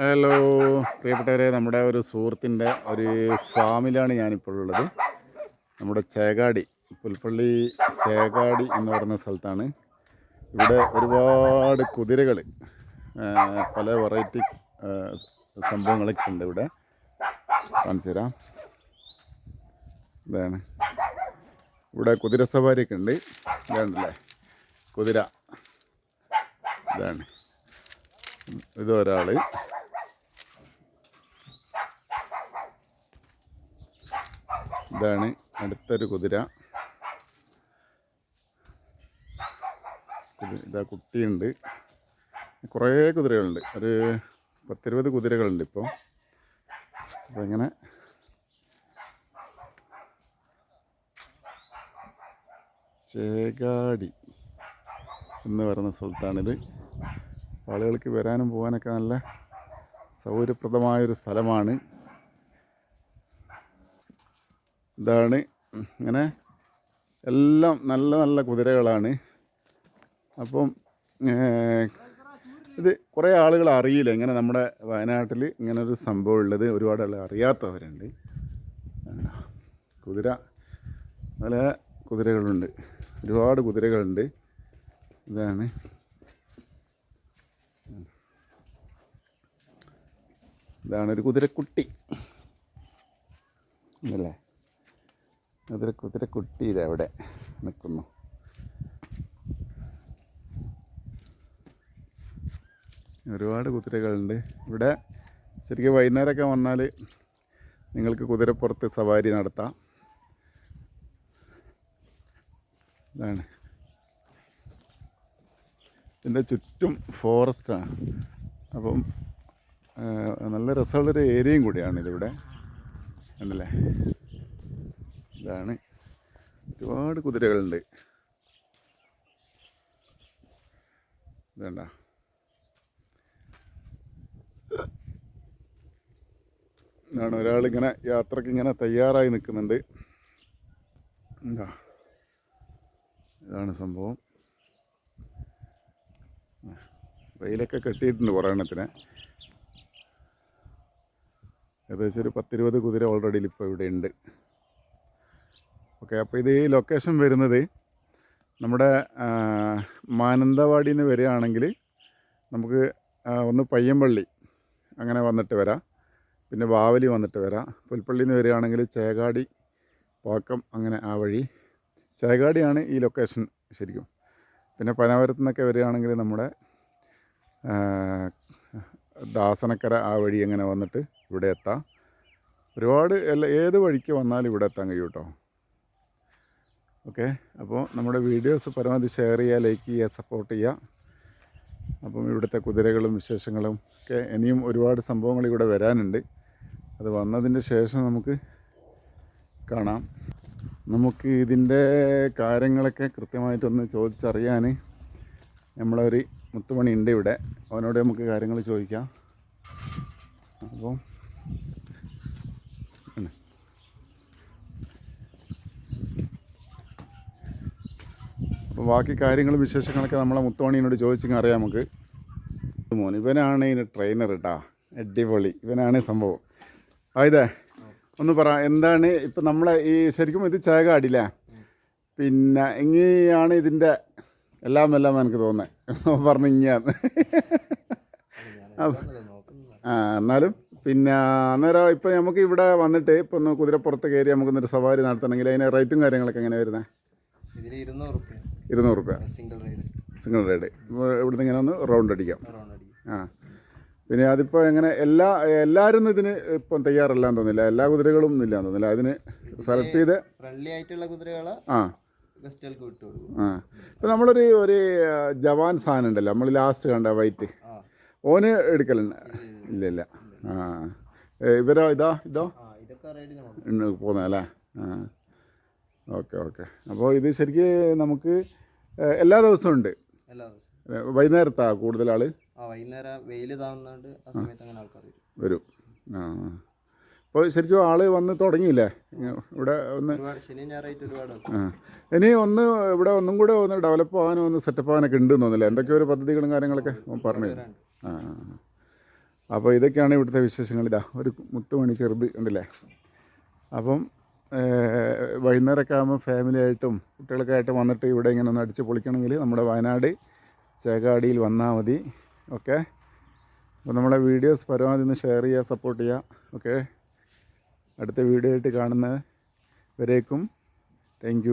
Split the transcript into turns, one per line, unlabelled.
Hello പ്രിയപ്പെട്ടവരെ നമ്മുടെ ഒരു സുഹൃത്തിന്റെ ഒരു ഫാമിലാണ് ഞാനിപ്പോൾ ഉള്ളത്. നമ്മുടെ ചേകാടി പുൽപ്പള്ളി ചേകാടി എന്ന് പറയുന്ന സ്ഥലത്താണ്. ഇവിടെ ഒരുപാട് കുതിരകൾ പല വെറൈറ്റി സംഭവങ്ങളൊക്കെ ഉണ്ട് ഇവിടെ. കാണിച്ചു തരാം. ഇതാണ്. ഇവിടെ കുതിര സവാരിയൊക്കെ ഉണ്ട്. ഇതാണല്ലേ? കുതിര. ഇതാണ്. ഇത് ഒരാൾ. ഇതാണ് അടുത്തൊരു കുതിര. കുതി- ഇതാ കുട്ടിയുണ്ട്. കുറേ കുതിരകളുണ്ട്. ഒരു പത്തിരുപത് കുതിരകളുണ്ട് ഇപ്പോൾ അപ്പോൾ ഇങ്ങനെ ചേകാടി എന്ന് പറയുന്ന സ്ഥലത്താണിത്. ആളുകൾക്ക് വരാനും പോകാനൊക്കെ നല്ല സൗകര്യപ്രദമായൊരു സ്ഥലമാണ്. ഇതാണ് ഇങ്ങനെ എല്ലാം നല്ല നല്ല കുതിരകളാണ്. അപ്പം ഇത് കുറേ ആളുകൾ അറിയില്ല. ഇങ്ങനെ നമ്മുടെ വയനാട്ടിൽ ഇങ്ങനെ ഒരു സംഭവം ഉള്ളത് ഒരുപാട് ആളുകൾ അറിയാത്തവരുണ്ട്? കുതിര നല്ല കുതിരകളുണ്ട്. ഒരുപാട് കുതിരകളുണ്ട്. ഇതാണ്. ഇതാണ് ഒരു കുതിരക്കുട്ടി. ഇല്ലേ കുതിര കുതിരക്കുട്ടി ഇത് അവിടെ നിൽക്കുന്നു. ഒരുപാട് കുതിരകളുണ്ട്. ഇവിടെ ശരിക്കും വൈകുന്നേരമൊക്കെ വന്നാൽ നിങ്ങൾക്ക് കുതിരപ്പുറത്ത് സവാരി നടത്താം. ഇതാണ്. ഇതിന്റെ ചുറ്റും ഫോറസ്റ്റാണ് അപ്പം നല്ല രസമുള്ളൊരു ഏരിയയും കൂടിയാണ് ഇതിവിടെ. ഉണ്ടല്ലേ ഇതാണ്. ഒരുപാട് കുതിരകളുണ്ട്. ഇതണ്ട? ഇതാണ് ഒരാളിങ്ങനെ യാത്രയ്ക്ക് ഇങ്ങനെ തയ്യാറായി നിൽക്കുന്നുണ്ട്. എന്താ ഇതാണ് സംഭവം. വെയിലൊക്കെ കെട്ടിയിട്ടുണ്ട് കുറേ ഏകദേശം ഒരു പത്തിരുപത് കുതിര ഓൾറെഡി ഇപ്പോൾ ഇവിടെ ഉണ്ട്. ഓക്കെ അപ്പോൾ ഇത് ഈ ലൊക്കേഷൻ വരുന്നത് നമ്മുടെ മാനന്തവാടിയിൽ നിന്ന് വരികയാണെങ്കിൽ നമുക്ക് ഒന്ന് പയ്യമ്പള്ളി അങ്ങനെ വന്നിട്ട് വരാം. പിന്നെ വാവലി വന്നിട്ട് വരാം. പുൽപ്പള്ളിയിൽ നിന്ന് വരികയാണെങ്കിൽ ചേകാടി പാക്കം അങ്ങനെ ആ വഴി. ചേകാടിയാണ് ഈ ലൊക്കേഷൻ ശരിക്കും. പിന്നെ പനാപുരത്തു നിന്നൊക്കെ വരികയാണെങ്കിൽ നമ്മുടെ ദാസനക്കര ആ വഴി എങ്ങനെ വന്നിട്ട് ഇവിടെ എത്താം? ഒരുപാട് എല്ലാ ഏത് വഴിക്ക് വന്നാലും ഇവിടെ എത്താൻ കഴിയും കേട്ടോ. ഓക്കെ അപ്പോൾ നമ്മുടെ വീഡിയോസ് പരമാവധി ഷെയർ ചെയ്യുക ലൈക്ക് ചെയ്യുക സപ്പോർട്ട് ചെയ്യുക. അപ്പം ഇവിടുത്തെ കുതിരകളും വിശേഷങ്ങളും ഒക്കെ ഇനിയും ഒരുപാട് സംഭവങ്ങൾ ഇവിടെ വരാനുണ്ട്. അത് വന്നതിന്റെ ശേഷം നമുക്ക് കാണാം. നമുക്ക് ഇതിന്റെ കാര്യങ്ങളൊക്കെ കൃത്യമായിട്ടൊന്ന് ചോദിച്ചറിയാൻ നമ്മളൊരു മുത്തുമണി ഉണ്ട് ഇവിടെ. അവനോട് നമുക്ക് കാര്യങ്ങൾ ചോദിക്കാം. അപ്പം. അപ്പോൾ ബാക്കി കാര്യങ്ങളും വിശേഷങ്ങളൊക്കെ നമ്മളെ മുത്തുമണിയോട് ചോദിച്ചെങ്കിൽ അറിയാം നമുക്ക്. മോൻ ഇവനാണ് ഇതിന് ട്രെയിനർ കേട്ടാ അടിപൊളി. ഇവനാണ് സംഭവം. അതെ ഒന്ന് പറ എന്താണ് ഇപ്പം നമ്മളെ ഈ ശരിക്കും ഇത് ചേകാടില്ലേ? പിന്നെ ഇങ്ങനെയാണ് ഇതിന്റെ എല്ലാം എല്ലാം എനിക്ക് തോന്നുന്നത് പറഞ്ഞു ആ എന്നാലും പിന്നെ അന്നേരം ഇപ്പം നമുക്ക് ഇവിടെ വന്നിട്ട് ഇപ്പം ഒന്ന് കുതിരപ്പുറത്ത് കയറി നമുക്ക് ഒരു സവാരി നടത്തണമെങ്കിൽ അതിന് റേറ്റും കാര്യങ്ങളൊക്കെ എങ്ങനെ വരുന്നത്
ഇരുന്നൂറ് റുപ്യ സിംഗിൾ റൈഡ്
ഇവിടുന്ന് ഇങ്ങനെ ഒന്ന് റൗണ്ട് അടിക്കാം. ആ പിന്നെ അതിപ്പോൾ എങ്ങനെ എല്ലാ എല്ലാവരും ഇതിന് ഇപ്പം തയ്യാറല്ലാന്ന് തോന്നില്ല. എല്ലാ കുതിരകളും ഇല്ലാന്ന് തോന്നില്ല. അതിന് സെലക്ട് ചെയ്ത്
ഫ്രണ്ട്ലി ആയിട്ടുള്ള കുതിരകൾ
ആ. ആ. ഇപ്പം നമ്മളൊരു ഒരു ജവാൻ സാധനം ഉണ്ടല്ലോ നമ്മൾ ലാസ്റ്റ് കണ്ട വൈറ്റ് ഓന് എടുക്കലുണ്ട് ഇല്ല. ഇല്ല ആ. ഇവരോ ഇതോ ഇതോ? പോകുന്നതല്ലേ ആ. Okay okay. അപ്പോൾ ഇത് ശരിക്ക് നമുക്ക് എല്ലാ ദിവസവും ഉണ്ട്. വൈകുന്നേരത്താ കൂടുതൽ
വൈകുന്നേരം വെയിൽ വരും.
വരും. ആ. അപ്പോൾ ശരിക്കും ആൾ വന്ന് തുടങ്ങിയില്ലേ? ഇവിടെ ഒന്ന് ആ. ഇനി ഒന്ന് ഇവിടെ ഒന്നും കൂടെ ഒന്ന് ഡെവലപ്പ് ആവാനും ഒന്ന് സെറ്റപ്പ് ആവാനൊക്കെ ഉണ്ട് തോന്നില്ല എന്തൊക്കെ ഒരു പദ്ധതികളും കാര്യങ്ങളൊക്കെ പറഞ്ഞു
തരും.
ആ അപ്പോൾ ഇതൊക്കെയാണ് ഇവിടുത്തെ വിശേഷങ്ങൾ. ഇതാ ഒരു മുത്തുമണി ചെറുത് ഉണ്ടല്ലേ? അപ്പം വൈകുന്നേരമൊക്കെ ആകുമ്പോൾ ഫാമിലി ആയിട്ടും കുട്ടികളൊക്കെ ആയിട്ട് വന്നിട്ട് ഇവിടെ ഇങ്ങനെ ഒന്ന് അടിച്ച് പൊളിക്കണമെങ്കിൽ നമ്മുടെ വയനാട് ചേകാടിയിൽ വന്നാൽ മതി. ഓക്കെ? അപ്പോൾ നമ്മളെ വീഡിയോസ് പരമാവധി ഒന്ന് ഷെയർ ചെയ്യുക സപ്പോർട്ട് ചെയ്യുക. ഓക്കെ? അടുത്ത വീഡിയോ ആയിട്ട് കാണുന്നത് വരേക്കും താങ്ക്